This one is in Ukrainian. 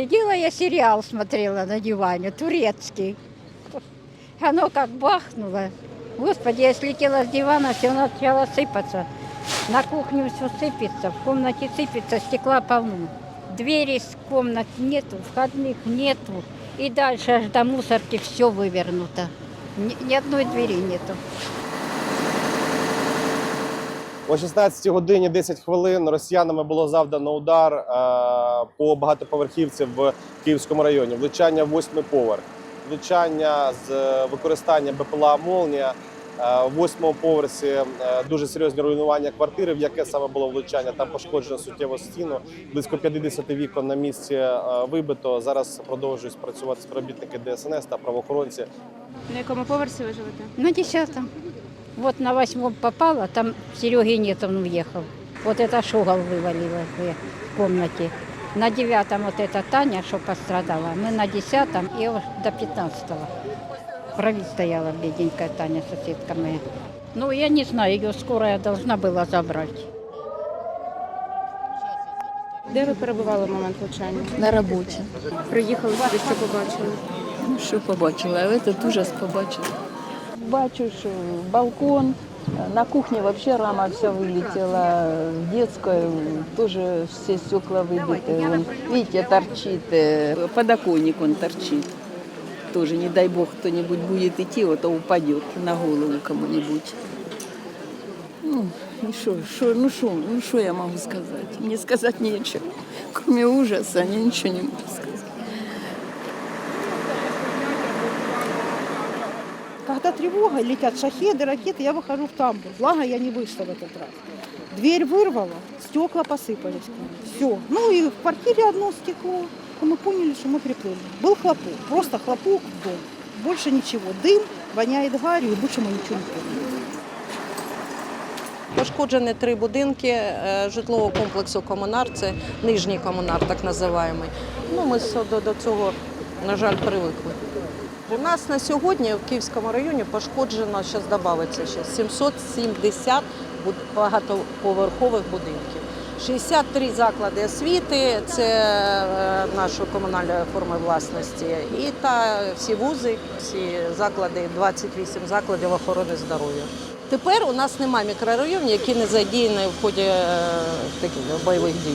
Сидела я сериал смотрела на диване, турецкий. Оно как бахнуло. Господи, я слетела с дивана, все начало сыпаться. На кухню все сыпется, в комнате сыпется, стекла полно. Двери с комнат нету, входных нету. И дальше аж до мусорки все вывернуто. Ни, ни одной двери нету. О 16 годині 10 хвилин росіянами було завдано удар е, по багатоповерхівці в Київському районі. Влучання в восьмий поверх, влучання з е, використанням БПЛА Молнія. Е, В восьмому поверсі дуже серйозні руйнування квартири, в яке саме було влучання. Там пошкоджено суттєво стіну. Близько 50 вікон на місці вибито. Зараз продовжують працювати співробітники ДСНС та правоохоронці. На якому поверсі ви живете? На десятом. Вот на восьмом попала, там Сереги нет, он уехал. Вот это шугал вывалило в комнате. На девятом вот эта Таня, что пострадала. Мы на десятом и вот до пятнадцатого. В крови стояла бедненькая Таня, соседка моя. Ну, я не знаю, ее скорая должна была забрать. Де ви перебували в момент влучання? на роботі. Приїхали сюди, що побачили. Ну, що побачила, а этот ужас побачила. Бачу, що балкон, на кухне вообще рама вся вылетела, в детской тоже все стекла выбиты. Вон, видите, торчит, э, подоконник он торчит. Тоже, не дай бог, кто-нибудь будет идти, вот, то упадет на голову кому-нибудь. Ну, и шо, шо, ну что, ну что я могу сказать? Мне сказать нечего. Кроме ужаса, я ничего не могу сказать. Когда тревога, летят шахеды, ракеты, я выхожу в тамбур. Благо я не вышла в этот раз. Дверь вырвала, стекла посыпались. Все. Ну и в квартире одно стекло. И мы поняли, что мы приплыли. Был хлопок, просто хлопок в дом. Больше ничего. Дым, воняет гарью, и больше мы ничего не поняли. Пошкоджені три будинки е, житлового комплексу Комунар, це нижній комунар, так називаємо. Ну, ми с- до, до цього, на жаль, привикли. У нас на сьогодні в Київському районі пошкоджено, зараз додається ще 770 буд- багатоповерхових будинків. 63 заклади освіти, це е, нашої комунальної форми власності, і та всі вузи, всі заклади, 28 закладів охорони здоров'я. Тепер у нас немає мікрорайонів, які не задіяні в ході е, таких бойових дій.